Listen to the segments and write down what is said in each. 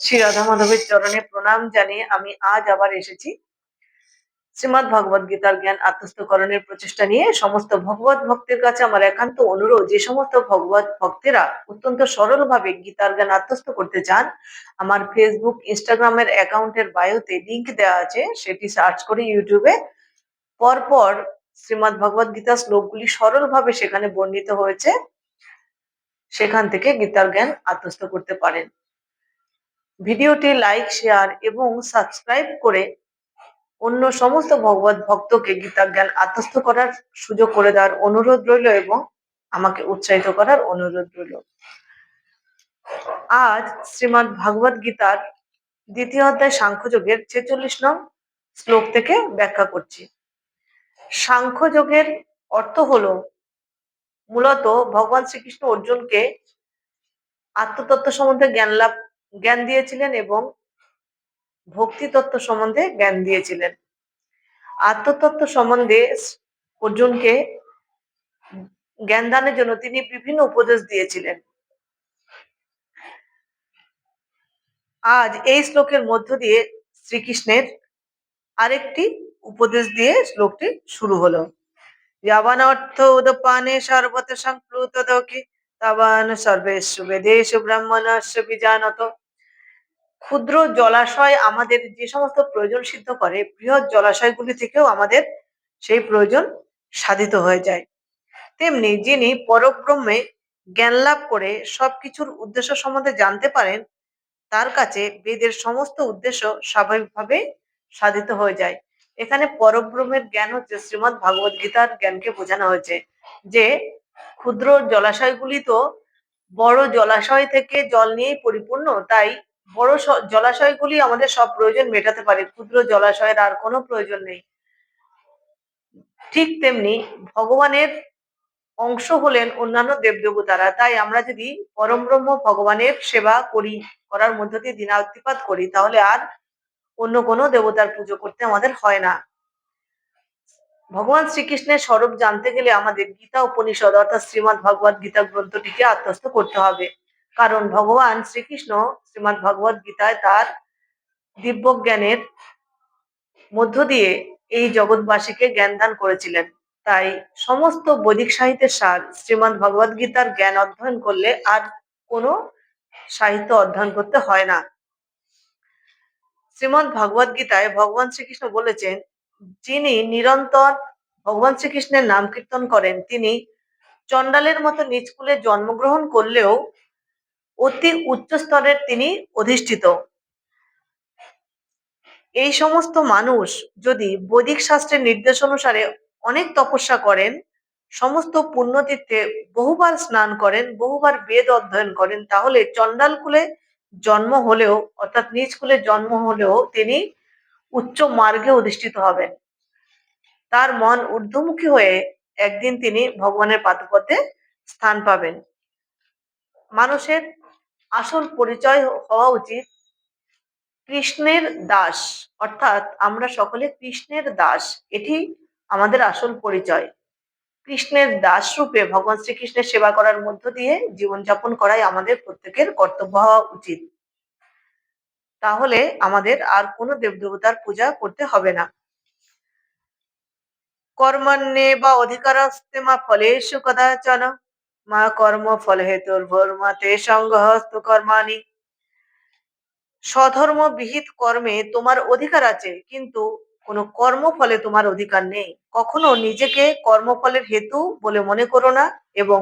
শ্রী রাধা মাধবের চরণে প্রণাম জানিয়ে আমি আজ আবার এসেছি। শ্রীমৎ ভগবদ গীতার জ্ঞান আত্মস্থকরণের প্রচেষ্টা নিয়ে সমস্ত ভগবত ভক্তের কাছে আমার একান্ত অনুরোধ, যে সমস্ত ভগবত ভক্তেরা অত্যন্ত সরলভাবে গীতার জ্ঞান আত্মস্থ করতে চান, আমার ফেসবুক ইনস্টাগ্রামের অ্যাকাউন্টের বায়োতে লিংক দেওয়া আছে, সেটি সার্চ করে ইউটিউবে পরপর শ্রীমৎ ভগবদ গীতা শ্লোকগুলি সরলভাবে সেখানে বর্ণিত হয়েছে। সেখান থেকে গীতার জ্ঞান আত্মস্থ করতে পারেন। ভিডিওটি লাইক, শেয়ার এবং সাবস্ক্রাইব করে অন্য সমস্ত ভগবত ভক্তকে গীতা জ্ঞান আত্মস্থ করার সুযোগ করে দেওয়ার অনুরোধ রইল এবং আমাকে উৎসাহিত করার অনুরোধ রইল। আজ শ্রীমৎ ভাগবত গীতার দ্বিতীয় অধ্যায় সাংখ্যযোগের ছেচল্লিশ নং শ্লোক থেকে ব্যাখ্যা করছি। সাংখ্যযোগের অর্থ হলো মূলত ভগবান শ্রীকৃষ্ণ অর্জুনকে আত্মতত্ত্ব সম্বন্ধে জ্ঞান লাভ জ্ঞান দিয়েছিলেন এবং ভক্তি তত্ত্ব সম্বন্ধে জ্ঞান দিয়েছিলেন। আত্মতত্ত্ব সম্বন্ধে অর্জুনকে জ্ঞান দানের জন্য তিনি বিভিন্ন উপদেশ দিয়েছিলেন। আজ এই শ্লোকের মধ্য দিয়ে শ্রীকৃষ্ণের আরেকটি উপদেশ দিয়ে শ্লোকটি শুরু হলো। যাবান অর্থ উদপানে সর্বত সংপ্লুত দকি তাবান সর্বেশু বেদেশু ব্রাহ্মণস্য বিজানত। ক্ষুদ্র জলাশয় আমাদের যে সমস্ত প্রয়োজন সিদ্ধ করে, বৃহৎ জলাশয়গুলি থেকেও আমাদের সেই প্রয়োজন সাধিত হয়ে যায়। তেমনি যিনি পরব্রহ্মে জ্ঞান লাভ করে সবকিছুর উদ্দেশ্য সম্বন্ধে জানতে পারেন, তার কাছে বেদের সমস্ত উদ্দেশ্য স্বাভাবিকভাবে সাধিত হয়ে যায়। এখানে পরব্রহ্মের জ্ঞান হচ্ছে শ্রীমৎ ভাগবত গীতার জ্ঞানকে বোঝানো হয়েছে যে, ক্ষুদ্র জলাশয়গুলি তো বড় জলাশয় থেকে জল নিয়েই পরিপূর্ণ, তাই বড় জলাশয়গুলি আমাদের সব প্রয়োজন মেটাতে পারে। ক্ষুদ্র জলাশয়ের আর কোনো প্রয়োজন নেই। ঠিক তেমনি ভগবানের অংশ হলেন অন্যান্য দেবদেবতারা তাই আমরা যদি পরম ব্রহ্ম ভগবানের সেবা করি, করার মধ্য দিয়ে দিনাতিপাত করি, তাহলে আর অন্য কোনো দেবতার পুজো করতে আমাদের হয় না। ভগবান শ্রীকৃষ্ণের স্বরূপ জানতে গেলে আমাদের গীতা উপনিষদ অর্থাৎ শ্রীমৎ ভগবত গীতা গ্রন্থটিকে আত্মস্থ করতে হবে। কারণ ভগবান শ্রীকৃষ্ণ শ্রীমৎ ভগবত গীতায় তার দিব্য জ্ঞানের মধ্য দিয়ে এই জগৎবাসীকে জ্ঞান দান করেছিলেন। তাই সমস্ত বৈদিক সাহিত্যের সার শ্রীমৎ ভগবত গীতার জ্ঞান অধ্যয়ন করলে আর কোনো সাহিত্য অধ্যয়ন করতে হয় না। শ্রীমৎ ভগবত গীতায় ভগবান শ্রীকৃষ্ণ বলেছেন, যিনি নিরন্তর ভগবান শ্রীকৃষ্ণের নাম কীর্তন করেন, তিনি চণ্ডালের মতো নিচকুলে জন্মগ্রহণ করলেও অতি উচ্চ স্তরের তিনি অধিষ্ঠিত। এই সমস্ত মানুষ যদি বৈদিক শাস্ত্রের নির্দেশ অনুসারে অনেক তপস্যা করেন, সমস্ত পুণ্যতীর্থে বহুবার স্নান করেন, বহুবার বেদ অধ্যয়ন করেন, তাহলে চণ্ডাল কুলে জন্ম হলেও, অর্থাৎ নিজ কুলে জন্ম হলেও তিনি উচ্চ মার্গে অধিষ্ঠিত হবেন। তার মন ঊর্ধ্বমুখী হয়ে একদিন তিনি ভগবানের পাদপথে স্থান পাবেন। মানুষের আসল পরিচয় হওয়া উচিত কৃষ্ণের দাস। অর্থাৎ আমরা সকলে কৃষ্ণের দাস। এটি আমাদের আসল পরিচয়। কৃষ্ণের দাস রূপে ভগবান শ্রীকৃষ্ণের সেবা করার মধ্য দিয়ে জীবনযাপন করাই আমাদের প্রত্যেকের কর্তব্য হওয়া উচিত। তাহলে আমাদের আর কোনো দেবদেবতার পূজা করতে হবে না। কর্মণ্যে বা অধিকারস্তে মা ফলেষু কদাচন মা কর্ম ফল হেতুর ভর্মাতে সংঘহস্ত কর্মানি স্বধর্ম বিহিত কর্মে তোমার অধিকার আছে, কিন্তু কোনো কর্মফলে তোমার অধিকার নেই। কখনো নিজেকে কর্মফলের হেতু বলে মনে করো না এবং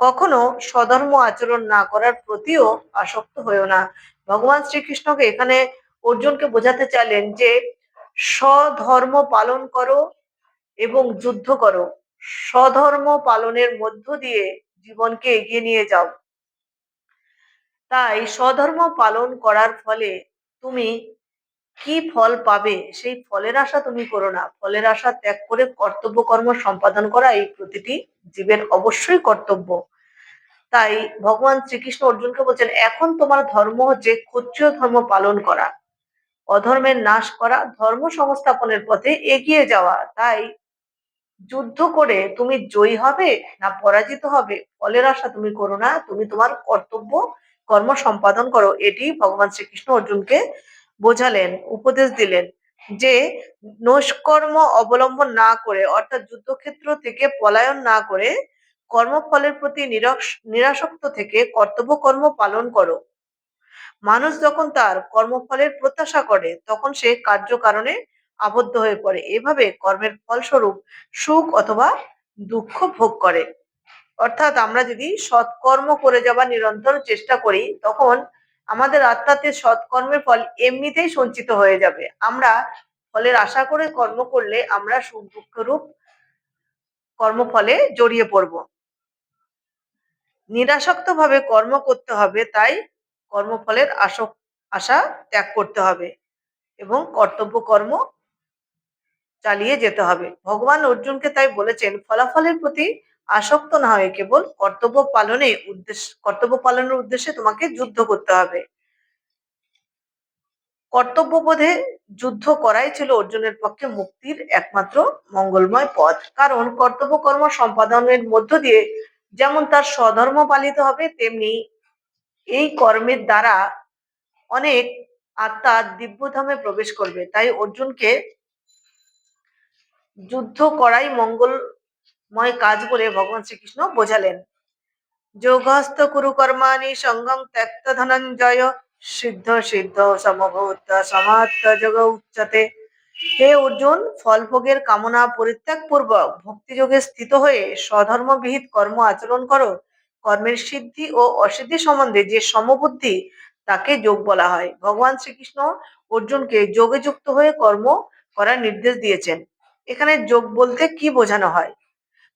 কখনো স্বধর্ম আচরণ না করার প্রতিও আসক্ত হয়েও না। ভগবান শ্রীকৃষ্ণকে এখানে অর্জুনকে বোঝাতে চাইলেন যে, স্বধর্ম পালন করো এবং যুদ্ধ করো। স্বধর্ম পালনের মধ্য দিয়ে জীবনকে এগিয়ে নিয়ে যাও। তাই স্বধর্ম পালন করার ফলে তুমি কি ফল পাবে সেই ফলের আশা তুমি করো না। ফলের আশা ত্যাগ করে কর্তব্য, কর্ম সম্পাদন করা এই প্রতিটি জীবের অবশ্যই কর্তব্য। তাই ভগবান শ্রীকৃষ্ণ অর্জুনকে বলছেন, এখন তোমার ধর্ম হচ্ছে ক্ষত্রিয় ধর্ম পালন করা। অধর্মের নাশ করা, ধর্ম সংস্থাপনের পথে এগিয়ে যাওয়া। তাই যুদ্ধ করে তুমি জয়ী হবে না পরাজিত হবে? ফলের আশা তুমি করো না, তুমি তোমার কর্তব্য, কর্ম সম্পাদন করো। এটি ভগবান শ্রীকৃষ্ণ অর্জুনকে বোঝালেন, উপদেশ দিলেন যে, নৈষ্কর্ম অবলম্বন না করে, অর্থাৎ যুদ্ধক্ষেত্র থেকে পলায়ন না করে, কর্মফলের প্রতি নিরাসক্ত থেকে কর্তব্য কর্ম পালন করো। মানুষ যখন তার কর্মফলের প্রত্যাশা করে, তখন সে কার্যকারণে আবদ্ধ হয়ে পড়ে। এভাবে কর্মের ফলস্বরূপ সুখ অথবা দুঃখ ভোগ করে। অর্থাৎ আমরা যদি সৎকর্ম করে যাবার নিরন্তর চেষ্টা করি, তখন আমাদের আত্মাতে সৎকর্মের ফল এমনিতেই সঞ্চিত হয়ে যাবে। আমরা ফলের আশা করে কর্ম করলে আমরা সুখ দুঃখ রূপ কর্মফলে জড়িয়ে পড়ব। নিরাসক্ত ভাবে কর্ম করতে হবে, তাই কর্মফলের আশা ত্যাগ করতে হবে এবং কর্তব্য কর্ম চালিয়ে যেতে হবে। ভগবান অর্জুনকে তাই বলেছেন, ফলাফলের প্রতি আসক্ত না হয়ে কেবল কর্তব্য পালনে উদ্দেশ্য কর্তব্য পালনের উদ্দেশ্যে তোমাকে যুদ্ধ করতে হবে। কর্তব্যবোধে যুদ্ধ করাই ছিল অর্জুনের পক্ষে মুক্তির একমাত্র মঙ্গলময় পথ। কারণ কর্তব্য, কর্ম, সম্পাদনের মধ্য দিয়ে যেমন তার স্বধর্ম পালিত হবে, তেমনি এই কর্মের দ্বারা অনেক আত্মা দিব্যধামে প্রবেশ করবে। তাই অর্জুনকে যুদ্ধ করাই মঙ্গলময় কাজ বলে ভগবান শ্রীকৃষ্ণ বোঝালেন। যোগস্থ কুরু কর্মাণি সঙ্গম ত্যক্ত ধনঞ্জয় সিদ্ধ সিদ্ধ সমভূত সমাত্ম যোগ উচ্চতে। হে অর্জুন, ফলভোগের কামনা পরিত্যাগ পূর্বক ভক্তিযোগে স্থিত হয়ে স্বধর্মবিহিত কর্ম আচরণ করো। কর্মের সিদ্ধি ও অসিদ্ধি সম্বন্ধে যে সমবুদ্ধি, তাকে যোগ বলা হয়। ভগবান শ্রীকৃষ্ণ অর্জুনকে যোগে যুক্ত হয়ে কর্ম করার নির্দেশ দিয়েছেন। এখানে যোগ বলতে কি বোঝানো হয়?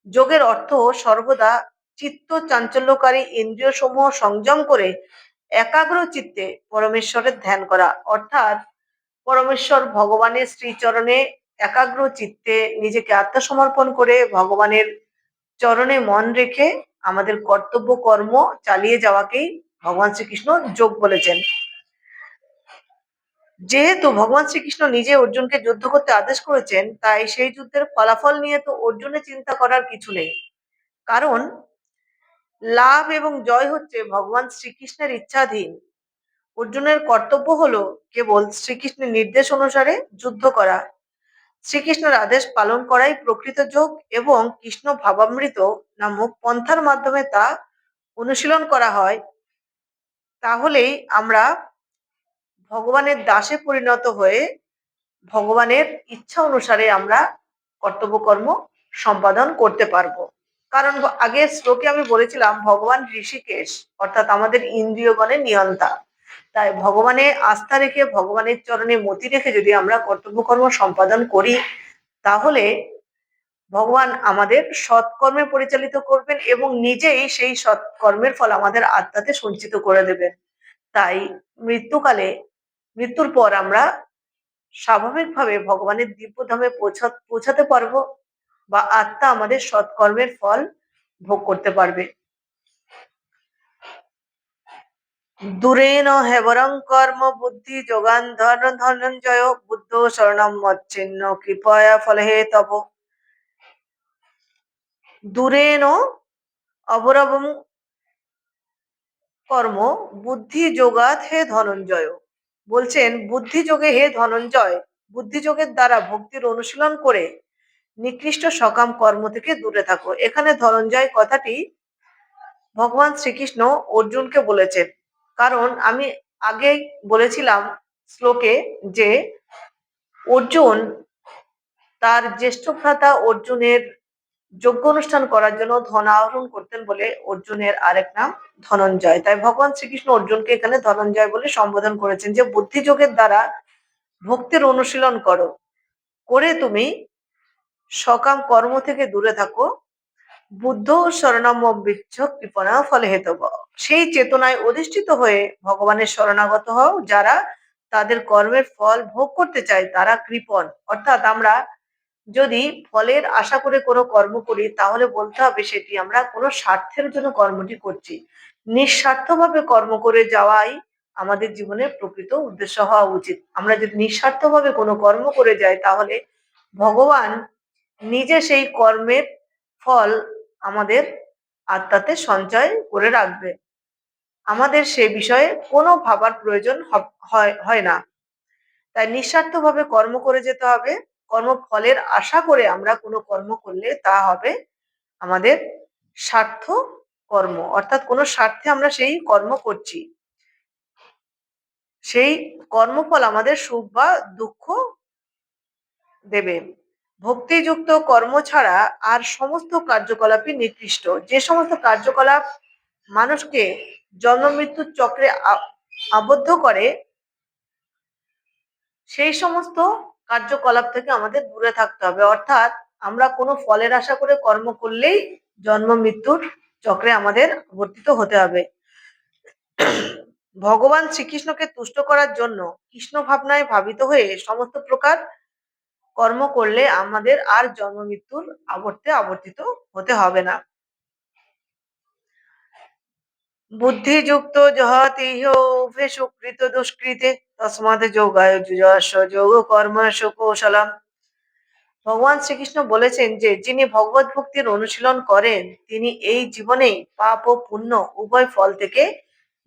যোগের অর্থ সর্বদা চিত্ত চাঞ্চল্যকারী ইন্দ্রিয় সমূহ সংযম করে একাগ্র চিত্তে পরমেশ্বরের ধ্যান করা। অর্থাৎ পরমেশ্বর ভগবানের শ্রীচরণে একাগ্র চিত্তে নিজেকে আত্মসমর্পণ করে ভগবানের চরণে মন রেখে আমাদের কর্তব্য কর্ম চালিয়ে যাওয়াকেই ভগবান শ্রীকৃষ্ণ যোগ বলেছেন। যেহেতু ভগবান শ্রীকৃষ্ণ নিজে অর্জুনকে যুদ্ধ করতে আদেশ করেছেন, তাই সেই যুদ্ধের ফলাফল নিয়ে তো অর্জুনের চিন্তা করার কিছু নেই। কারণ লাভ এবং জয় হচ্ছে ভগবান শ্রীকৃষ্ণের ইচ্ছাধীন। অর্জুনের কর্তব্য হলো কেবল শ্রীকৃষ্ণের নির্দেশ অনুসারে যুদ্ধ করা। শ্রীকৃষ্ণের আদেশ পালন করাই প্রকৃত যোগ এবং কৃষ্ণ ভাবামৃত নামক পন্থার মাধ্যমে তা অনুশীলন করা হয়। তাহলেই আমরা ভগবানের দাসে পরিণত হয়ে ভগবানের ইচ্ছা অনুসারে আমরা কর্তব্য কর্ম সম্পাদন করতে পারব। কারণ আগের শ্লোকে আমি বলেছিলাম, ভগবান ঋষিকেশ, অর্থাৎ আমাদের ইন্দ্রিয়গণের নিয়ন্তা। তাই ভগবানে আস্থা রেখে, ভগবানের চরণে মতি রেখে যদি আমরা কর্তব্যকর্ম সম্পাদন করি, তাহলে ভগবান আমাদের সৎকর্মে পরিচালিত করবেন এবং নিজেই সেই সৎকর্মের ফল আমাদের আত্মাতে সঞ্চিত করে দেবেন। তাই মৃত্যুকালে মৃত্যুর পর আমরা স্বাভাবিকভাবে ভগবানের দিব্যধামে পৌঁছা পৌঁছাতে পারব বা আত্মা আমাদের সৎকর্মের ফল ভোগ করতে পারবে। দূরেন হেবরং কর্ম বুদ্ধি যোগান ধর্ম ধনঞ্জয় বুদ্ধ শরণম মচ্ছিন্ন কৃপয়া ফলহে তব দূরেন অবরবম কর্ম বুদ্ধি যোগাত হে ধনঞ্জয়। বলছেন, বুদ্ধিযোগে হে ধনঞ্জয়, বুদ্ধিযোগের দ্বারা ভক্তির অনুশীলন করে নিকৃষ্ট সকাম কর্ম থেকে দূরে থাকো। এখানে ধনঞ্জয় কথাটি ভগবান শ্রীকৃষ্ণ অর্জুনকে বলেছেন। কারণ আমি আগে বলেছিলাম শ্লোকে যে অর্জুন তার জ্যেষ্ঠ ভ্রাতা অর্জুনের যোগ্য অনুষ্ঠান করার জন্য ধন আহরণ করতেন বলে অর্জুনের আরেক নাম, ধনঞ্জয়। তাই ভগবান শ্রীকৃষ্ণ অর্জুনকে এখানে ধনঞ্জয় বলে সম্বোধন করেছেন যে, বুদ্ধিযোগের দ্বারা ভক্তির অনুশীলন করো। করে তুমি সকাম কর্ম থেকে দূরে থাকো। বুদ্ধ শরণাম বিচ্ছ ফলে হেতব সেই চেতনায় অধিষ্ঠিত হয়ে ভগবানের শরণাগত হও। যারা তাদের কর্মের ফল ভোগ করতে চায়, তারা কৃপণ। অর্থাৎ আমরা যদি ফলের আশা করে কোনো কর্ম করি, তাহলে বলতে হবে সেটি আমরা কোনো স্বার্থের জন্য কর্মটি করছি। নিঃস্বার্থভাবে কর্ম করে যাওয়াই আমাদের জীবনের প্রকৃত উদ্দেশ্য হওয়া উচিত। আমরা যদি নিঃস্বার্থভাবে কোনো কর্ম করে যাই, তাহলে ভগবান নিজে সেই কর্মের ফল আমাদের আত্মাতে সঞ্চয় করে রাখবে। আমাদের সে বিষয়ে কোনো ভাবার প্রয়োজন হয় না। তাই নিঃস্বার্থভাবে কর্ম করে যেতে হবে। কর্মফলের আশা করে আমরা কোনো কর্ম করলে তা হবে আমাদের স্বার্থ কর্ম। অর্থাৎ কোনো স্বার্থে আমরা সেই কর্ম করছি। সেই কর্মফল আমাদের সুখ বা দুঃখ দেবে। ভক্তিযুক্ত কর্ম ছাড়া আর সমস্ত কার্যকলাপই নিকৃষ্ট। যে সমস্ত কার্যকলাপ মানুষকে জন্ম মৃত্যুর চক্রে আবদ্ধ করে, সেই সমস্ত কার্যকলাপ থেকে আমাদের দূরে থাকতে হবে। অর্থাৎ আমরা কোনো ফলের আশা করে কর্ম করলেই জন্ম, মৃত্যুর চক্রে আমাদের আবর্তিত হতে হবে। ভগবান শ্রীকৃষ্ণকে তুষ্ট করার জন্য কৃষ্ণ ভাবনায় ভাবিত হয়ে সমস্ত প্রকার কর্ম করলে আমাদের আর জন্ম, মৃত্যুর আবর্তে আবর্তিত হতে হবে না। বুদ্ধিযুক্ত দুষ্কৃতে যোগ কর্ম ভগবান শ্রীকৃষ্ণ বলেছেন যে, যিনি ভগবত ভক্তির অনুশীলন করেন, তিনি এই জীবনেই পাপ ও পুণ্য উভয় ফল থেকে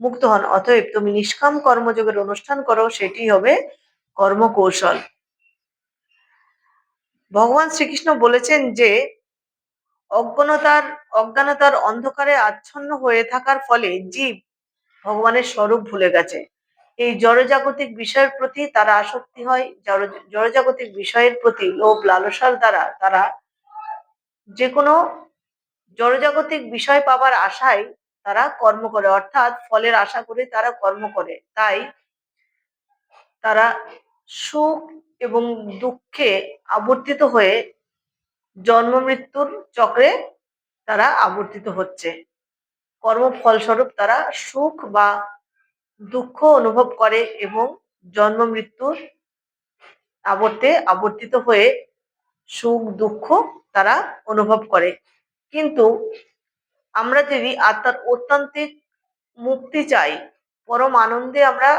মুক্ত হন। অতএব তুমি নিষ্কাম কর্মযোগের অনুষ্ঠান করো, সেটি হবে কর্মকৌশল। ভগবান শ্রীকৃষ্ণ বলেছেন যে অজ্ঞানতার অজ্ঞানতার অন্ধকারে আচ্ছন্ন হয়ে থাকার ফলে জীব ভগবানের স্বরূপ ভুলে গেছে। এই জড়জাগতিক বিষয়ের প্রতি তারা আসক্তি হয় জড়জাগতিক বিষয়ের প্রতি লোভ, লালসার দ্বারা তারা যে কোনো জড়জাগতিক বিষয় পাবার আশায় তারা কর্ম করে, অর্থাৎ ফলের আশা করে তারা কর্ম করে। তাই তারা সুখ এবং দুঃখে আবর্তিত হয়ে জন্ম মৃত্যুর চক্রে তারা আবর্তিত হচ্ছে। কর্মফলস্বরূপ তারা সুখ বা দুঃখ অনুভব করে এবং জন্ম মৃত্যুর আবর্তে আবর্তিত হয়ে সুখ, দুঃখ তারা অনুভব করে। কিন্তু আমরা যদি আত্মার অত্যান্তিক মুক্তি চাই, পরম আনন্দে আমরা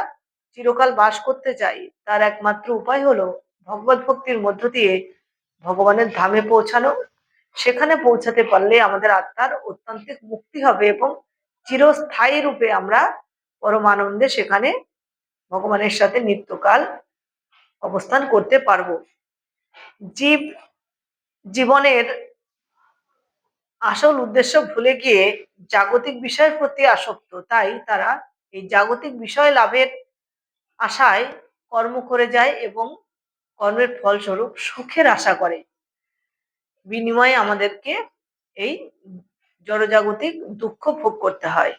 চিরকাল বাস করতে চাই, তার একমাত্র উপায় হলো ভগবত ভক্তির মধ্য দিয়ে ভগবানের ধামে পৌঁছানো। সেখানে পৌঁছাতে পারলে আমাদের আত্মার অত্যান্তিক মুক্তি হবে এবং চিরস্থায়ী রূপে আমরা পরম আনন্দে সেখানে ভগবানের সাথে নিত্যকাল অবস্থান করতে পারব। জীব, জীবনের আসল উদ্দেশ্য ভুলে গিয়ে জাগতিক বিষয়ের প্রতি আসক্ত, তাই তারা এই জাগতিক বিষয় লাভের আশায় কর্ম করে যায় এবং কর্মের ফলস্বরূপ সুখের আশা করে। বিনিময়ে আমাদেরকে এই জড়জাগতিক দুঃখ ভোগ করতে হয়।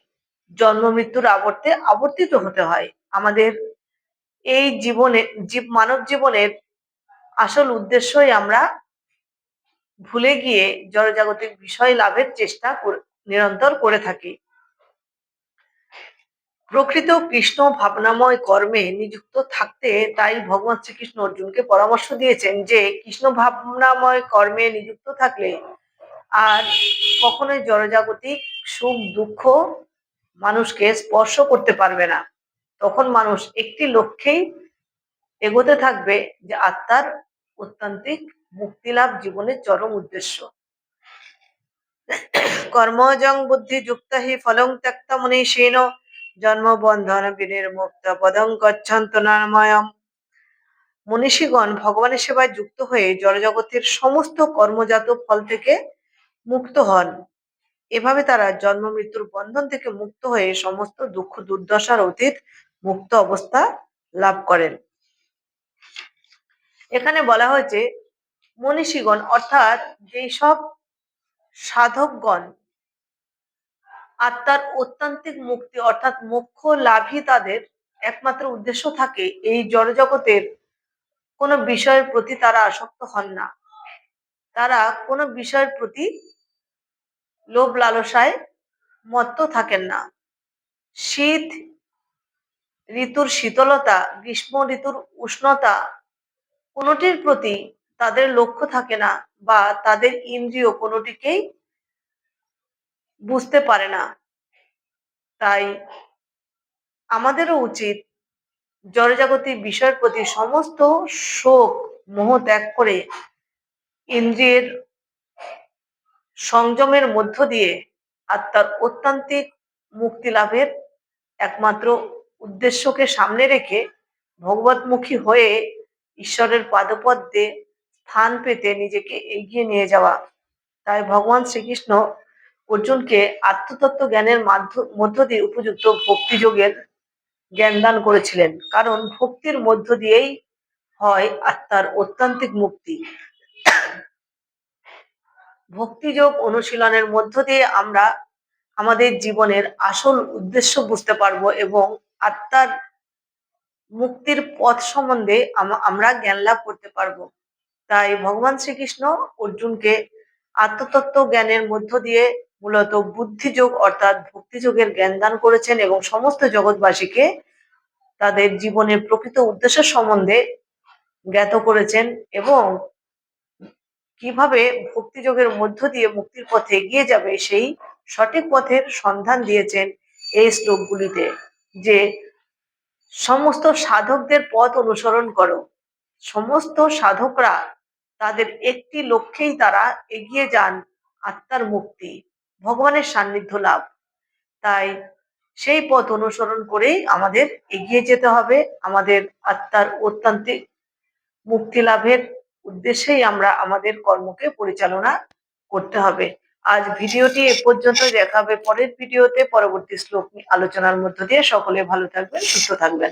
জন্ম, মৃত্যুর আবর্তে আবর্তিত হতে হয়। আমাদের এই জীবনে, জীব, মানব জীবনের আসল উদ্দেশ্যই আমরা ভুলে গিয়ে জড়জাগতিক বিষয় লাভের চেষ্টা নিরন্তর করে থাকি। প্রকৃত কৃষ্ণ ভাবনাময় কর্মে নিযুক্ত থাকতে তাই ভগবান শ্রীকৃষ্ণ অর্জুনকে পরামর্শ দিয়েছেন যে কৃষ্ণ ভাবনাময় কর্মে নিযুক্ত থাকলে আর কখনোই জড়জাগতিক সুখ, দুঃখ মানুষকে স্পর্শ করতে পারবে না। তখন মানুষ একটি লক্ষ্যেই এগোতে থাকবে যে আত্মার অত্যান্তিক মুক্তিলাভ জীবনের চরম উদ্দেশ্য। কর্মজং বুদ্ধি যুক্ত হি ফলং ত্যক্ত মনীষীণ জন্ম বন্ধন বিনির্মুক্ত পদং গচ্ছন্ত নাময়ম মনীষীগণ ভগবানের সেবায় যুক্ত হয়ে জড়জগতের সমস্ত কর্মজাত ফল থেকে মুক্ত হন। এভাবে তারা জন্ম, মৃত্যুর বন্ধন থেকে মুক্ত হয়ে সমস্ত দুঃখ, দুর্দশার অতীত মুক্ত অবস্থা লাভ করেন। এখানে বলা হয়েছে, মনীষীগণ অর্থাৎ যেই সব সাধকগণ আত্মার অত্যান্তিক মুক্তি অর্থাৎ মোক্ষ লাভই তাদের একমাত্র উদ্দেশ্য থাকে। এই জড়জগতের কোনো বিষয়ের প্রতি তারা আসক্ত হন না। তারা কোনো বিষয়ের প্রতি লোভ লালসায় মত্ত থাকেন না। শীত ঋতুর শীতলতা, গ্রীষ্ম ঋতুর উষ্ণতা কোনোটির প্রতি তাদের লক্ষ্য থাকে না বা তাদের ইন্দ্রিয় কোনোটিকেই বুঝতে পারে না। তাই আমাদেরও উচিত জড়জাগতিক বিষয়ের প্রতি সমস্ত শোক, মোহ ত্যাগ করে ইন্দ্রিয়ের সংযমের মধ্য দিয়ে আত্মার অত্যান্তিক মুক্তি লাভের একমাত্র উদ্দেশ্যকে সামনে রেখে ভগবতমুখী হয়ে ঈশ্বরের পাদপদ্মে স্থান পেতে নিজেকে এগিয়ে নিয়ে যাওয়া। তাই ভগবান শ্রীকৃষ্ণ অর্জুনকে আত্মতত্ত্ব জ্ঞানের মাধ্য- দিয়ে উপযুক্ত ভক্তিযোগের জ্ঞান দান করেছিলেন। কারণ ভক্তির মধ্য দিয়েই হয় আত্মার অত্যান্তিক মুক্তি। ভক্তিযোগ অনুশীলনের মধ্য দিয়ে আমরা আমাদের জীবনের আসল উদ্দেশ্য বুঝতে পারব এবং আত্মার মুক্তির পথ সম্বন্ধে আম- আমরা জ্ঞান লাভ করতে পারব। তাই ভগবান শ্রীকৃষ্ণ অর্জুনকে আত্মতত্ত্ব জ্ঞানের মধ্য দিয়ে মূলত বুদ্ধিযোগ অর্থাৎ ভক্তিযোগের জ্ঞান দান করেছেন এবং সমস্ত জগৎবাসীকে তাদের জীবনের প্রকৃত উদ্দেশ্য সম্বন্ধে জ্ঞাত করেছেন এবং কীভাবে ভক্তিযোগের মধ্য দিয়ে মুক্তির পথে এগিয়ে যাবে সেই সঠিক পথের সন্ধান দিয়েছেন এই শ্লোকগুলিতে, যে সমস্ত সাধকদের পথ অনুসরণ করো। সমস্ত সাধকরা তাদের একটি লক্ষ্যেই তারা এগিয়ে যান আত্মার মুক্তি। ভগবানের সান্নিধ্য লাভ। তাই সেই পথ অনুসরণ করেই আমাদের এগিয়ে যেতে হবে। আমাদের আত্মার অত্যান্তিক মুক্তি লাভের উদ্দেশ্যেই আমরা আমাদের কর্মকে পরিচালনা করতে হবে। আজ ভিডিওটি এ পর্যন্ত দেখাবে পরের ভিডিওতে। পরবর্তী শ্লোক আলোচনার মধ্য দিয়ে সকলে ভালো থাকবেন, সুস্থ থাকবেন।